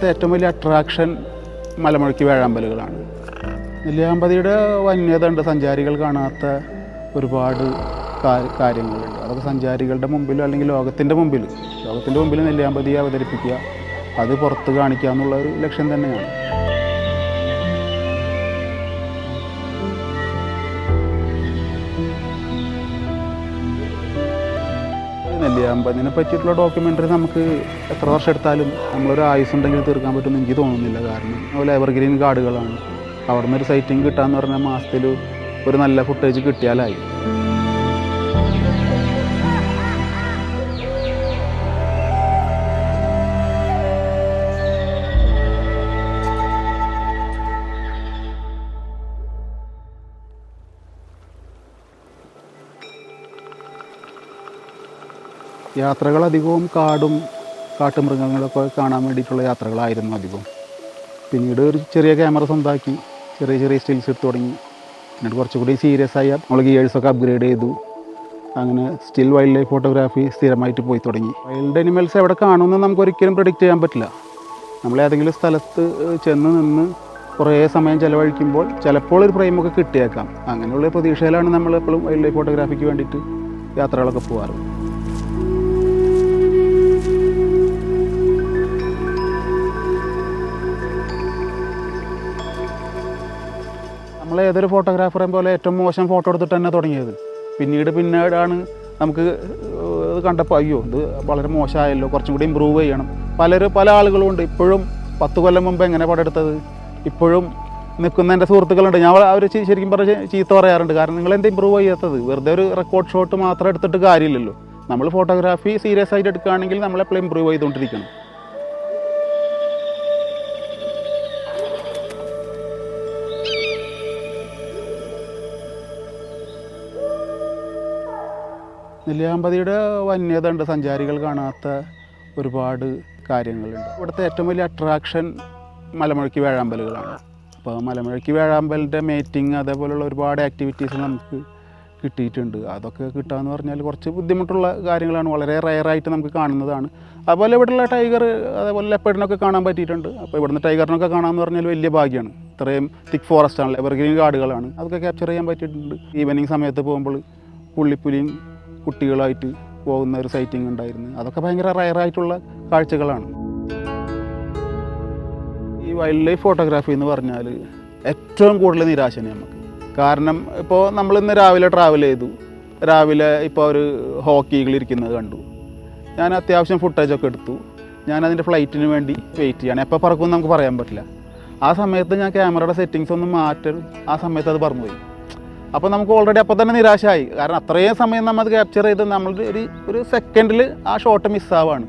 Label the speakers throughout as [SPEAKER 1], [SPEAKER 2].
[SPEAKER 1] ഇവിടുത്തെ ഏറ്റവും വലിയ അട്രാക്ഷൻ മലമുഴക്കി വേഴാമ്പലുകളാണ്. നെല്ലിയാമ്പതിയുടെ വന്യത ഉണ്ട് സഞ്ചാരികൾ കാണാത്ത ഒരുപാട് കാര്യങ്ങളുണ്ട്. അതൊക്കെ സഞ്ചാരികളുടെ മുമ്പിൽ അല്ലെങ്കിൽ ലോകത്തിന്റെ മുമ്പിൽ ലോകത്തിന്റെ മുമ്പിൽ നെല്ലിയാമ്പതിയെ അവതരിപ്പിക്കുക അത് പുറത്ത് കാണിക്കുക എന്നുള്ള ഒരു ലക്ഷ്യം തന്നെയാണ്. നെല്ലിയാമ്പതിനെ പറ്റിയിട്ടുള്ള ഡോക്യുമെന്ററി നമുക്ക് എത്ര വർഷം എടുത്താലും നമ്മളൊരു ആയുസ് ഉണ്ടെങ്കിൽ തീർക്കാൻ പറ്റുമെന്ന് എനിക്ക് തോന്നുന്നില്ല. കാരണം അതുപോലെ എവർഗ്രീൻ കാർഡുകളാണ് അവിടെ നിന്ന് ഒരു സൈറ്റിംഗ് കിട്ടാന്ന് പറഞ്ഞാൽ മാസത്തിൽ ഒരു നല്ല ഫുട്ടേജ് കിട്ടിയാലായി. യാത്രകൾ അധികവും കാടും കാട്ടുമൃഗങ്ങളൊക്കെ കാണാൻ വേണ്ടിയിട്ടുള്ള യാത്രകളായിരുന്നു അധികവും. പിന്നീട് ഒരു ചെറിയ ക്യാമറ സ്വന്തമാക്കി ചെറിയ ചെറിയ സ്റ്റിൽസ് എടുത്ത് തുടങ്ങി. എന്നിട്ട് കുറച്ചുകൂടി സീരിയസ് ആയി നമ്മൾ ഗിയേഴ്സൊക്കെ അപ്ഗ്രേഡ് ചെയ്തു. അങ്ങനെ സ്റ്റിൽ വൈൽഡ് ലൈഫ് ഫോട്ടോഗ്രാഫി സ്ഥിരമായിട്ട് പോയി തുടങ്ങി. വൈൽഡ് അനിമൽസ് എവിടെ കാണുമെന്ന് നമുക്ക് ഒരിക്കലും പ്രഡിക്റ്റ് ചെയ്യാൻ പറ്റില്ല. നമ്മൾ ഏതെങ്കിലും സ്ഥലത്ത് ചെന്ന് നിന്ന് കുറേ സമയം ചിലവഴിക്കുമ്പോൾ ചിലപ്പോൾ ഒരു ഫ്രെയിമൊക്കെ കിട്ടിയേക്കാം. അങ്ങനെയുള്ള പ്രതീക്ഷയിലാണ് നമ്മൾ എപ്പോഴും വൈൽഡ് ലൈഫ് ഫോട്ടോഗ്രാഫിക്ക് വേണ്ടിയിട്ട് യാത്രകളൊക്കെ പോകാറ്. ഏതൊരു ഫോട്ടോഗ്രാഫറേയും പോലെ ഏറ്റവും മോശം ഫോട്ടോ എടുത്തിട്ട് തന്നെ തുടങ്ങിയത്. പിന്നീട് പിന്നീടാണ് നമുക്ക് ഇത് കണ്ടപ്പോൾ അയ്യോ ഇത് വളരെ മോശമായല്ലോ കുറച്ചും കൂടി ഇമ്പ്രൂവ് ചെയ്യണം. പലരും പല ആളുകളും ഉണ്ട്. ഇപ്പോഴും പത്ത് കൊല്ലം മുമ്പ് എങ്ങനെ പടം എടുത്തത്? ഇപ്പോഴും നിൽക്കുന്ന എന്റെ സുഹൃത്തുക്കളുണ്ട്. ഞാൻ അവർ ശരിക്കും പറഞ്ഞ ചീത്ത പറയാറുണ്ട്. കാരണം നിങ്ങൾ എന്താ ഇമ്പ്രൂവ് ചെയ്യാത്തത്? വെറുതെ ഒരു റെക്കോർഡ് ഷോട്ട് മാത്രം എടുത്തിട്ട് കാര്യമില്ലല്ലോ. നമ്മൾ ഫോട്ടോഗ്രാഫി സീരിയസ് ആയിട്ട് എടുക്കുകയാണെങ്കിൽ നമ്മളെപ്പോഴും ഇമ്പ്രൂവ് ചെയ്തുകൊണ്ടിരിക്കണം. നെല്ലിയാമ്പതിയുടെ വന്യത ഉണ്ട് സഞ്ചാരികൾ കാണാത്ത ഒരുപാട് കാര്യങ്ങളുണ്ട്. ഇവിടുത്തെ ഏറ്റവും വലിയ അട്രാക്ഷൻ മലമുഴക്കി വേഴാമ്പലുകളാണ്. അപ്പോൾ മലമുഴക്കി വേഴാമ്പലിന്റെ മേറ്റിംഗ് അതേപോലെയുള്ള ഒരുപാട് ആക്ടിവിറ്റീസ് നമുക്ക് കിട്ടിയിട്ടുണ്ട്. അതൊക്കെ കിട്ടുക എന്ന് പറഞ്ഞാൽ കുറച്ച് ബുദ്ധിമുട്ടുള്ള കാര്യങ്ങളാണ്. വളരെ റയറായിട്ട് നമുക്ക് കാണുന്നതാണ്. അതുപോലെ ഇവിടെയുള്ള ടൈഗർ അതേപോലെ ലെപ്പേഡിനൊക്കെ കാണാൻ പറ്റിയിട്ടുണ്ട്. അപ്പോൾ ഇവിടുന്ന് ടൈഗറിനൊക്കെ കാണാമെന്ന് പറഞ്ഞാൽ വലിയ ഭാഗ്യമാണ്. ഇത്രയും തിക്ക് ഫോറസ്റ്റ് ആണ്. എവർഗ്രീൻ കാടുകളാണ്. അതൊക്കെ ക്യാപ്ചർ ചെയ്യാൻ പറ്റിയിട്ടുണ്ട്. ഈവനിങ് സമയത്ത് പോകുമ്പോൾ പുള്ളിപ്പുലിയും കുട്ടികളായിട്ട് പോകുന്ന ഒരു സൈറ്റിംഗ് ഉണ്ടായിരുന്നു. അതൊക്കെ ഭയങ്കര റയറായിട്ടുള്ള കാഴ്ചകളാണ്. ഈ വൈൽഡ് ലൈഫ് ഫോട്ടോഗ്രാഫി എന്ന് പറഞ്ഞാൽ ഏറ്റവും കൂടുതൽ നിരാശനെ നമുക്ക്. കാരണം ഇപ്പോൾ നമ്മൾ ഇന്ന് രാവിലെ ട്രാവൽ ചെയ്തു. രാവിലെ ഇപ്പോൾ ഒരു ഹോക്കികൾ ഇരിക്കുന്നത് കണ്ടു. ഞാൻ അത്യാവശ്യം ഫുട്ടേജൊക്കെ എടുത്തു. ഞാൻ അതിന്റെ ഫ്ലൈറ്റിന് വേണ്ടി വെയിറ്റ് ചെയ്യണം. എപ്പോൾ പറക്കുമെന്ന് നമുക്ക് പറയാൻ പറ്റില്ല. ആ സമയത്ത് ഞാൻ ക്യാമറയുടെ സെറ്റിങ്സ് ഒന്നും മാറ്റരുത്. ആ സമയത്ത് അത് പറന്നുപോയി അപ്പോൾ നമുക്ക് ഓൾറെഡി അപ്പോൾ തന്നെ നിരാശയായി. കാരണം അത്രയും സമയം നമ്മൾ അത് ക്യാപ്ചർ ചെയ്ത് നമ്മൾ ഒരു ഒരു സെക്കൻഡിൽ ആ ഷോട്ട് മിസ്സാവാണ്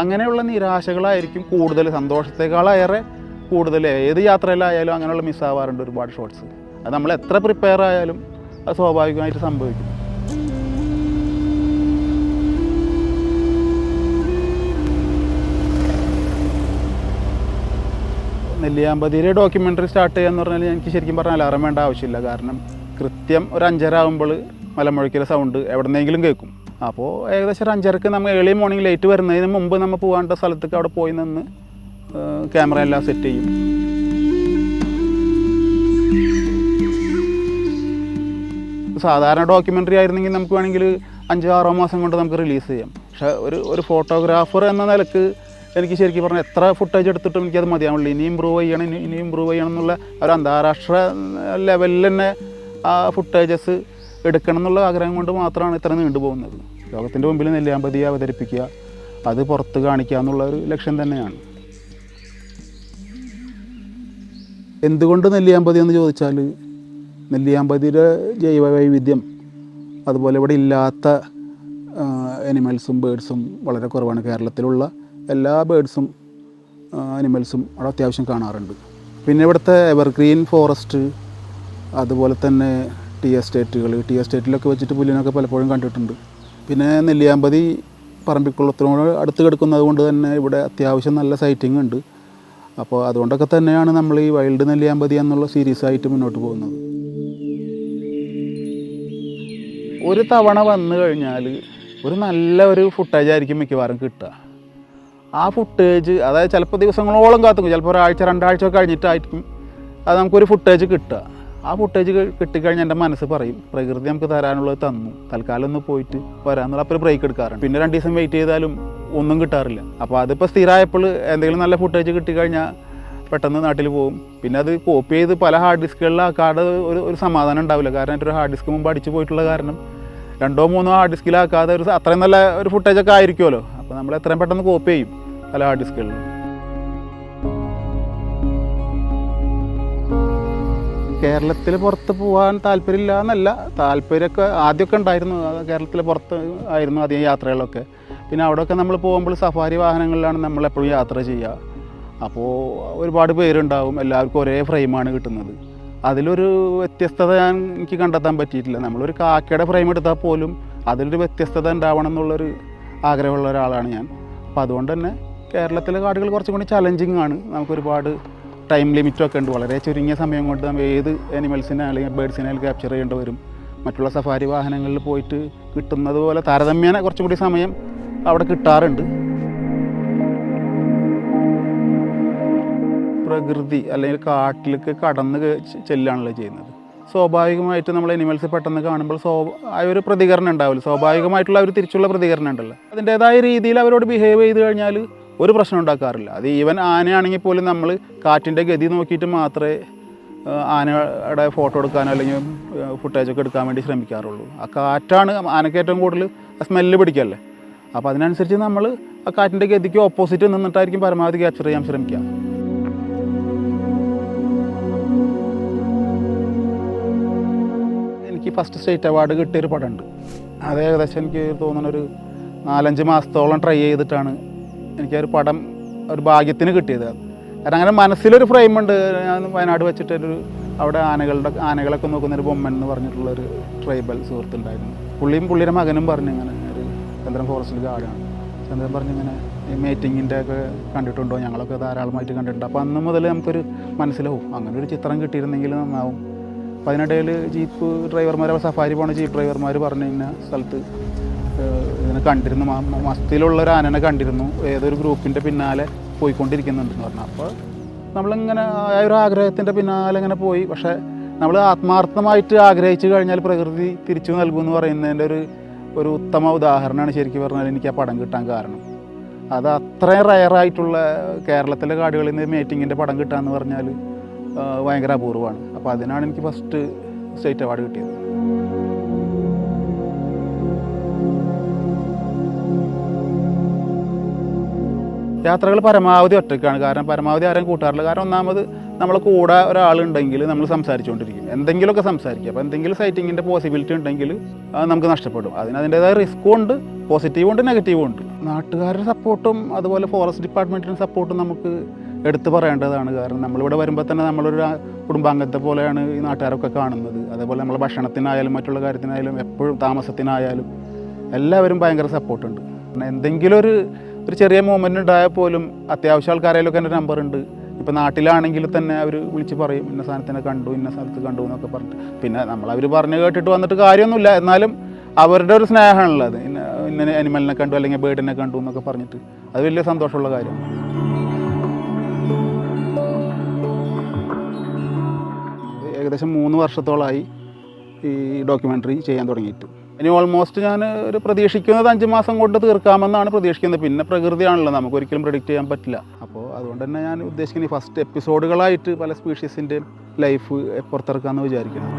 [SPEAKER 1] അങ്ങനെയുള്ള നിരാശകളായിരിക്കും കൂടുതൽ സന്തോഷത്തെക്കാളേറെ കൂടുതൽ. ഏത് യാത്രയിലായാലും അങ്ങനെയുള്ള മിസ്സാവാറുണ്ട് ഒരുപാട് ഷോട്ട്സ് അത് നമ്മൾ എത്ര പ്രിപ്പയർ ആയാലും അത് സ്വാഭാവികമായിട്ട് സംഭവിക്കും. നെല്ലിയാമ്പതിയിലെ ഡോക്യുമെന്ററി സ്റ്റാർട്ട് ചെയ്യാന്ന് പറഞ്ഞാൽ എനിക്ക് ശരിക്കും പറഞ്ഞാൽ അലാറം വേണ്ട ആവശ്യമില്ല. കാരണം കൃത്യം ഒരു അഞ്ചര ആകുമ്പോൾ മലമുഴക്കിലെ സൗണ്ട് എവിടെന്നെങ്കിലും കേൾക്കും. അപ്പോൾ ഏകദേശം ഒരു അഞ്ചരക്ക് നമ്മൾ ഏർലി മോർണിംഗ് ലേറ്റ് വരുന്നതിന് മുമ്പ് നമ്മൾ പോകേണ്ട സ്ഥലത്തേക്ക് അവിടെ പോയി നിന്ന് ക്യാമറ എല്ലാം സെറ്റ് ചെയ്യും. സാധാരണ ഡോക്യുമെന്ററി ആയിരുന്നെങ്കിൽ നമുക്ക് വേണമെങ്കിൽ അഞ്ചോ ആറോ മാസം കൊണ്ട് നമുക്ക് റിലീസ് ചെയ്യാം. പക്ഷെ ഒരു ഒരു ഫോട്ടോഗ്രാഫർ എന്ന നിലയ്ക്ക് എനിക്ക് ശരിക്കും പറഞ്ഞാൽ എത്ര ഫുട്ടേജ് എടുത്തിട്ടും എനിക്കത് മതിയാവുള്ളൂ ഇനി ഇമ്പ്രൂവ് ചെയ്യണം ഇനി ഇനി ഇമ്പ്രൂവ് ചെയ്യണം എന്നുള്ള ഒരു അന്താരാഷ്ട്ര ലെവലിൽ തന്നെ ആ ഫുട്ടേജസ് എടുക്കണം എന്നുള്ള ആഗ്രഹം കൊണ്ട് മാത്രമാണ് ഇത്ര നീണ്ടു പോകുന്നത്. ലോകത്തിന്റെ മുമ്പിൽ നെല്ലിയാമ്പതിയെ അവതരിപ്പിക്കുക അത് പുറത്ത് കാണിക്കുക എന്നുള്ള ഒരു ലക്ഷ്യം തന്നെയാണ്. എന്തുകൊണ്ട് നെല്ലിയാമ്പതി എന്ന് ചോദിച്ചാൽ നെല്ലിയാമ്പതിയുടെ ജൈവ വൈവിധ്യം അതുപോലെ ഇവിടെ ഇല്ലാത്ത അനിമൽസും ബേഡ്സും വളരെ കുറവാണ്. കേരളത്തിലുള്ള എല്ലാ ബേഡ്സും അനിമൽസും അവിടെ അത്യാവശ്യം കാണാറുണ്ട്. പിന്നെ ഇവിടുത്തെ എവർഗ്രീൻ ഫോറസ്റ്റ് അതുപോലെ തന്നെ ടി എസ്റ്റേറ്റുകൾ. ടി എസ്റ്റേറ്റിലൊക്കെ വെച്ചിട്ട് പുല്ലിനൊക്കെ പലപ്പോഴും കണ്ടിട്ടുണ്ട്. പിന്നെ നെല്ലിയാമ്പതി പറമ്പിക്കുളത്തിനോട് അടുത്ത് കിടക്കുന്നത് കൊണ്ട് തന്നെ ഇവിടെ അത്യാവശ്യം നല്ല സൈറ്റിംഗ് ഉണ്ട്. അപ്പോൾ അതുകൊണ്ടൊക്കെ തന്നെയാണ് നമ്മൾ ഈ വൈൽഡ് നെല്ലിയാമ്പതി എന്നുള്ള സീരീസ് ആയിട്ട് മുന്നോട്ട് പോകുന്നത്. ഒരു തവണ വന്നു കഴിഞ്ഞാൽ ഒരു നല്ല ഒരു ഫുട്ടേജ് ആയിരിക്കും മിക്കവാറും കിട്ടുക. ആ ഫുട്ടേജ് അതായത് ചിലപ്പോൾ ദിവസങ്ങളോളം കാത്തുക്കും ചിലപ്പോൾ ഒരാഴ്ച രണ്ടാഴ്ച ഒക്കെ കഴിഞ്ഞിട്ടായിരിക്കും അത് നമുക്കൊരു ഫുട്ടേജ് കിട്ടുക. ആ ഫുട്ടേജ് കിട്ടിക്കഴിഞ്ഞാൽ എന്റെ മനസ്സ് പറയും പ്രകൃതി നമുക്ക് തരാനുള്ളത് തന്നു. തൽക്കാലം ഒന്ന് പോയിട്ട് വരാന്നുള്ള അപ്പോൾ ബ്രേക്ക് എടുക്കാറുണ്ട്. പിന്നെ രണ്ട് ദിവസം വെയിറ്റ് ചെയ്താലും ഒന്നും കിട്ടാറില്ല. അപ്പോൾ അതിപ്പോൾ സ്ഥിരമായപ്പോൾ എന്തെങ്കിലും നല്ല ഫുട്ടേജ് കിട്ടിക്കഴിഞ്ഞാൽ പെട്ടെന്ന് നാട്ടിൽ പോകും പിന്നെ അത് കോപ്പി ചെയ്ത് പല ഹാർഡ് ഡിസ്കുകളിൽ ആക്കാതെ ഒരു ഒരു സമാധാനം ഉണ്ടാവില്ല. കാരണം എന്റെ ഒരു ഹാർഡ് ഡിസ്ക് മുമ്പ് അടിച്ച് പോയിട്ടുള്ള കാരണം രണ്ടോ മൂന്നോ ഹാർഡ് ഡിസ്കിലാക്കാതെ ഒരു അത്രയും നല്ല ഒരു ഫുട്ടേജ് ഒക്കെ ആയിരിക്കുമല്ലോ അപ്പോൾ നമ്മൾ എത്രയും പെട്ടെന്ന് കോപ്പി ചെയ്യും പല ഹാർഡ് ഡിസ്കുകളിലും കേരളത്തിൽ പുറത്ത് പോകാൻ താല്പര്യമില്ല എന്നല്ല താല്പര്യമൊക്കെ ആദ്യമൊക്കെ ഉണ്ടായിരുന്നു. കേരളത്തിൽ പുറത്ത് ആയിരുന്നു അധികം യാത്രകളൊക്കെ. പിന്നെ അവിടെയൊക്കെ നമ്മൾ പോകുമ്പോൾ സഫാരി വാഹനങ്ങളിലാണ് നമ്മൾ എപ്പോഴും യാത്ര ചെയ്യുക. അപ്പോൾ ഒരുപാട് പേരുണ്ടാവും. എല്ലാവർക്കും ഒരേ ഫ്രെയിമാണ് കിട്ടുന്നത്. അതിലൊരു വ്യത്യസ്തത ഞാൻ എനിക്ക് കണ്ടെത്താൻ പറ്റിയിട്ടില്ല. നമ്മളൊരു കാക്കയുടെ ഫ്രെയിം എടുത്താൽ പോലും അതിലൊരു വ്യത്യസ്തത ഉണ്ടാവണം എന്നുള്ളൊരു ആഗ്രഹമുള്ള ഒരാളാണ് ഞാൻ. അപ്പോൾ അതുകൊണ്ട് തന്നെ കേരളത്തിലെ കാടുകൾ കുറച്ചും കൂടി ചലഞ്ചിങ് ആണ്. നമുക്കൊരുപാട് ടൈം ലിമിറ്റൊക്കെ ഉണ്ട്. വളരെ ചുരുങ്ങിയ സമയം കൊണ്ട് നമ്മൾ ഏത് അനിമൽസിനെ അല്ലെങ്കിൽ ബേഡ്സിനെ ക്യാപ്ചർ ചെയ്യേണ്ടി വരും. മറ്റുള്ള സഫാരി വാഹനങ്ങളിൽ പോയിട്ട് കിട്ടുന്നത് പോലെ താരതമ്യേന കുറച്ചും കൂടി സമയം അവിടെ കിട്ടാറുണ്ട്. പ്രകൃതി അല്ലെങ്കിൽ കാട്ടിലേക്ക് കടന്ന് ചെല്ലുകയാണല്ലോ ചെയ്യുന്നത്. സ്വാഭാവികമായിട്ട് നമ്മൾ അനിമൽസ് പെട്ടെന്ന് കാണുമ്പോൾ സ്വ ആ ഒരു പ്രതികരണം ഉണ്ടാവില്ല. സ്വാഭാവികമായിട്ടുള്ള ഒരു തിരിച്ചുള്ള പ്രതികരണം ഉണ്ടല്ലോ. അതിന്റേതായ രീതിയിൽ അവരോട് ബിഹേവ് ചെയ്ത് കഴിഞ്ഞാൽ ഒരു പ്രശ്നം ഉണ്ടാക്കാറില്ല. അത് ഈവൻ ആനയാണെങ്കിൽ പോലും നമ്മൾ കാറ്റിന്റെ ഗതി നോക്കിയിട്ട് മാത്രമേ ആനയുടെ ഫോട്ടോ എടുക്കാനോ അല്ലെങ്കിൽ ഫുട്ടേജൊക്കെ എടുക്കാൻ വേണ്ടി ശ്രമിക്കാറുള്ളൂ. ആ കാറ്റാണ് ആനയ്ക്ക് ഏറ്റവും കൂടുതൽ സ്മെല്ല് പിടിക്കല്ലേ? അപ്പോൾ അതിനനുസരിച്ച് നമ്മൾ ആ കാറ്റിന്റെ ഗതിക്ക് ഓപ്പോസിറ്റ് നിന്നിട്ടായിരിക്കും പരമാവധി ക്യാപ്ചർ ചെയ്യാൻ ശ്രമിക്കുക. എനിക്ക് ഫസ്റ്റ് സ്റ്റേറ്റ് അവാർഡ് കിട്ടിയൊരു പടമുണ്ട്. അത് ഏകദേശം എനിക്ക് തോന്നുന്ന ഒരു നാലഞ്ച് മാസത്തോളം ട്രൈ ചെയ്തിട്ടാണ് എനിക്ക് ഒരു പടം ഒരു ഭാഗ്യത്തിന് കിട്ടിയത്. കാരണം അങ്ങനെ മനസ്സിലൊരു ഫ്രെയിമുണ്ട് ഞാൻ വയനാട് വെച്ചിട്ടൊരു അവിടെ ആനകളുടെ ആനകളൊക്കെ നോക്കുന്ന ഒരു ബൊമ്മൻ എന്ന് പറഞ്ഞിട്ടുള്ളൊരു ട്രൈബൽ സുഹൃത്തുണ്ടായിരുന്നു പുള്ളിയും പുള്ളിയുടെ മകനും പറഞ്ഞു ഇങ്ങനെ ഒരു ചന്ദ്രൻ ഫോറസ്റ്റിൽ ഗാർഡാണ് ചന്ദ്രൻ പറഞ്ഞിങ്ങനെ ഈ മീറ്റിങ്ങിന്റെ ഒക്കെ കണ്ടിട്ടുണ്ടോ? ഞങ്ങളൊക്കെ ധാരാളമായിട്ട് കണ്ടിട്ടുണ്ട്. അപ്പോൾ അന്ന് മുതൽ നമുക്കൊരു മനസ്സിലാവും അങ്ങനെ ഒരു ചിത്രം കിട്ടിയിരുന്നെങ്കിൽ നന്നാവും. അപ്പോൾ അതിനിടയിൽ ജീപ്പ് ഡ്രൈവർമാർ സഫാരി പോണ ജീപ്പ് ഡ്രൈവർമാർ പറഞ്ഞു ഇന്ന സ്ഥലത്ത് ഇതിനെ കണ്ടിരുന്നു. മസ്തിയിലുള്ള ഒരു ആനനെ കണ്ടിരുന്നു. ഏതൊരു ഗ്രൂപ്പിന്റെ പിന്നാലെ പോയിക്കൊണ്ടിരിക്കുന്നുണ്ടെന്ന് പറഞ്ഞു. അപ്പോൾ നമ്മളിങ്ങനെ ആ ഒരു ആഗ്രഹത്തിന്റെ പിന്നാലെ ഇങ്ങനെ പോയി. പക്ഷേ നമ്മൾ ആത്മാർത്ഥമായിട്ട് ആഗ്രഹിച്ചു കഴിഞ്ഞാൽ പ്രകൃതി തിരിച്ചു നൽകുമെന്ന് പറയുന്നതിന്റെ ഒരു ഒരു ഉത്തമ ഉദാഹരണമാണ് ശരിക്കും പറഞ്ഞാൽ എനിക്ക് ആ പടം കിട്ടാൻ കാരണം. അത് അത്രയും റയറായിട്ടുള്ള കേരളത്തിലെ കാടുകളിൽ നിന്ന് മീറ്റിങ്ങിന്റെ പടം കിട്ടാന്ന് പറഞ്ഞാൽ ആ, ഭയങ്കര അപൂർവമാണ്. അപ്പോൾ അതിനാണ് എനിക്ക് ഫസ്റ്റ് സ്റ്റേറ്റ് അവാർഡ് കിട്ടിയത്. യാത്രകൾ പരമാവധി ഒറ്റയ്ക്കാണ്. കാരണം പരമാവധി ആരും കൂട്ടാറില്ല. കാരണം ഒന്നാമത് നമ്മൾ കൂടെ ഒരാളുണ്ടെങ്കിൽ നമ്മൾ സംസാരിച്ചുകൊണ്ടിരിക്കും. എന്തെങ്കിലുമൊക്കെ സംസാരിക്കും. അപ്പോൾ എന്തെങ്കിലും സൈറ്റിങ്ങിന്റെ പോസിബിലിറ്റി ഉണ്ടെങ്കിൽ നമുക്ക് നഷ്ടപ്പെടും. അതിന് അതിന്റേതായ റിസ്ക്കും ഉണ്ട്. പോസിറ്റീവും ഉണ്ട് നെഗറ്റീവും ഉണ്ട്. നാട്ടുകാരുടെ സപ്പോർട്ടും അതുപോലെ ഫോറസ്റ്റ് ഡിപ്പാർട്ട്മെന്റിന്റെ സപ്പോർട്ടും നമുക്ക് എടുത്തു പറയേണ്ടതാണ്. കാരണം നമ്മളിവിടെ വരുമ്പോൾ തന്നെ നമ്മളൊരു കുടുംബാംഗത്തെ പോലെയാണ് ഈ നാട്ടുകാരൊക്കെ കാണുന്നത്. അതേപോലെ നമ്മളെ ഭക്ഷണത്തിനായാലും മറ്റുള്ള കാര്യത്തിനായാലും എപ്പോഴും താമസത്തിനായാലും എല്ലാവരും ഭയങ്കര സപ്പോർട്ടുണ്ട് എന്തെങ്കിലും ഒരു ഒരു ചെറിയ മൂമെന്റ് ഉണ്ടായാൽ പോലും അത്യാവശ്യം ആൾക്കാരെയൊക്കെ എന്റെ നമ്പർ ഉണ്ട്. ഇപ്പോൾ നാട്ടിലാണെങ്കിൽ തന്നെ അവർ വിളിച്ച് പറയും ഇന്ന സാധനത്തിനെ കണ്ടു ഇന്ന സ്ഥലത്ത് കണ്ടു എന്നൊക്കെ പറഞ്ഞിട്ട്. പിന്നെ നമ്മൾ അവർ പറഞ്ഞ് കേട്ടിട്ട് വന്നിട്ട് കാര്യമൊന്നുമില്ല. എന്നാലും അവരുടെ ഒരു സ്നേഹമാണല്ലോ അത് ഇന്ന അനിമലിനെ കണ്ടു അല്ലെങ്കിൽ ബേർഡിനെ കണ്ടു എന്നൊക്കെ പറഞ്ഞിട്ട്. അത് വലിയ സന്തോഷമുള്ള കാര്യമാണ് ഏകദേശം മൂന്ന് വർഷത്തോളമായി ഈ ഡോക്യുമെന്ററി ചെയ്യാൻ തുടങ്ങിയിട്ട്. ഇനി ഓൾമോസ്റ്റ് ഞാൻ ഒരു പ്രതീക്ഷിക്കുന്നത് അഞ്ച് മാസം കൊണ്ട് തീർക്കാമെന്നാണ് പ്രതീക്ഷിക്കുന്നത്. പിന്നെ പ്രകൃതിയാണല്ലോ നമുക്ക് ഒരിക്കലും പ്രിഡിക്റ്റ് ചെയ്യാൻ പറ്റില്ല. അപ്പോൾ അതുകൊണ്ട് തന്നെ ഞാൻ ഉദ്ദേശിക്കുന്നത് ഫസ്റ്റ് എപ്പിസോഡുകളായിട്ട് പല സ്പീഷീസിന്റെയും ലൈഫ് പുറത്തിറക്കാമെന്ന് വിചാരിക്കുന്നത്